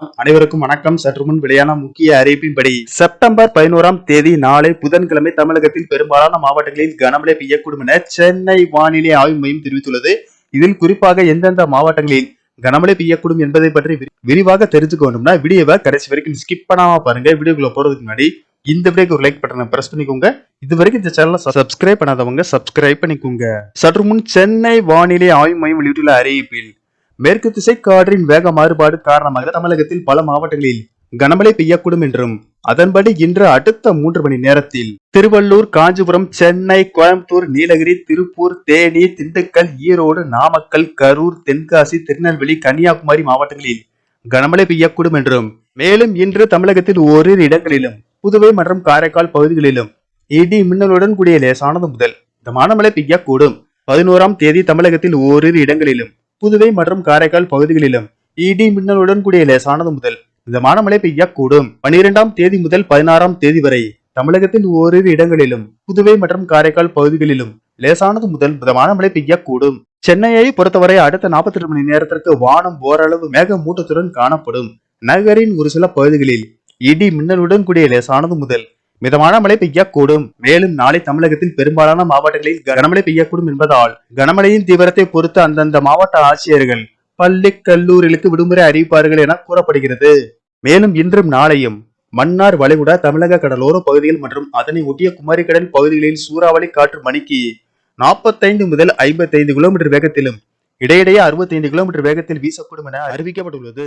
அனைவருக்கும் வணக்கம். சற்று முன் வெளியான முக்கிய அறிவிப்பின்படி செப்டம்பர் பதினோராம் தேதி நாளை புதன்கிழமை தமிழகத்தில் பெரும்பாலான மாவட்டங்களில் கனமழை பெய்யக்கூடும் என சென்னை வானிலை ஆய்வு மையம் தெரிவித்துள்ளது. இதில் குறிப்பாக எந்தெந்த மாவட்டங்களில் கனமழை பெய்யக்கூடும் என்பதை பற்றி விரி- விரிவாக தெரிஞ்சுக்க வேண்டும்னா வீடியோவை கடைசி வரைக்கும் ஸ்கிப் பண்ணாம பாருங்க. வீடியோக்குள்ள போறதுக்கு முன்னாடி இந்த வீடியோக்கு ஒரு லைக் பட்டனை பிரஸ் பண்ணிக்கோங்க. இது வரைக்கும் இந்த சேனலை சப்ஸ்கிரைப் பண்ணாதவங்க சப்ஸ்கிரைப் பண்ணிக்கோங்க. சற்று முன் சென்னை வானிலை ஆய்வு மையம் வெளியிட்டுள்ள அறிவிப்பில் மேற்கு திசை காற்றின் வேக மாறுபாடு காரணமாக தமிழகத்தில் பல மாவட்டங்களில் கனமழை பெய்யக்கூடும் என்றும் அதன்படி இன்று அடுத்த மூன்று மணி நேரத்தில் திருவள்ளூர் காஞ்சிபுரம் சென்னை கோயம்புத்தூர் நீலகிரி திருப்பூர் தேனி திண்டுக்கல் ஈரோடு நாமக்கல் கரூர் தென்காசி திருநெல்வேலி கன்னியாகுமரி மாவட்டங்களில் கனமழை பெய்யக்கூடும் என்றும் மேலும் இன்று தமிழகத்தில் ஓரிரு இடங்களிலும் புதுவை மற்றும் காரைக்கால் பகுதிகளிலும் இடி மின்னலுடன் கூடிய லேசானது முதல் மிதமான மழை பெய்யக்கூடும். பதினோராம் தேதி தமிழகத்தில் ஓரிரு இடங்களிலும் புதுவை மற்றும் காரைக்கால் பகுதிகளிலும் இடி மின்னலுடன் கூடிய லேசானது முதல் மிதமான மழை பெய்யக்கூடும். பனிரெண்டாம் தேதி முதல் பதினாறாம் தேதி வரை தமிழகத்தின் ஓரிரு இடங்களிலும் புதுவை மற்றும் காரைக்கால் பகுதிகளிலும் லேசானது முதல் மிதமான மழை பெய்யக்கூடும். சென்னையை பொறுத்தவரை அடுத்த நாற்பத்தி மணி நேரத்திற்கு வானம் ஓரளவு மேகமூட்டத்துடன் காணப்படும். நகரின் ஒரு சில பகுதிகளில் இடி மின்னலுடன் கூடிய லேசானது முதல் மிதமான மழை பெய்யக்கூடும். மேலும் நாளை தமிழகத்தில் பெரும்பாலான மாவட்டங்களில் கனமழை பெய்யக்கூடும் என்பதால் கனமழையின் தீவிரத்தை பொறுத்து அந்தந்த மாவட்ட ஆட்சியர்கள் பள்ளி கல்லூரிகளுக்கு விடுமுறை அறிவிப்பார்கள் என கூறப்படுகிறது. மேலும் இன்றும் நாளையும் மன்னார் வளைகுடா தமிழக கடலோர பகுதிகள் மற்றும் அதனை ஒட்டிய குமரிக்கடல் பகுதிகளில் சூறாவளி காற்று மணிக்கு நாற்பத்தைந்து முதல் ஐம்பத்தைந்து கிலோமீட்டர் வேகத்திலும் இடையிடையே அறுபத்தைந்து கிலோமீட்டர் வேகத்தில் வீசக்கூடும் என அறிவிக்கப்பட்டுள்ளது.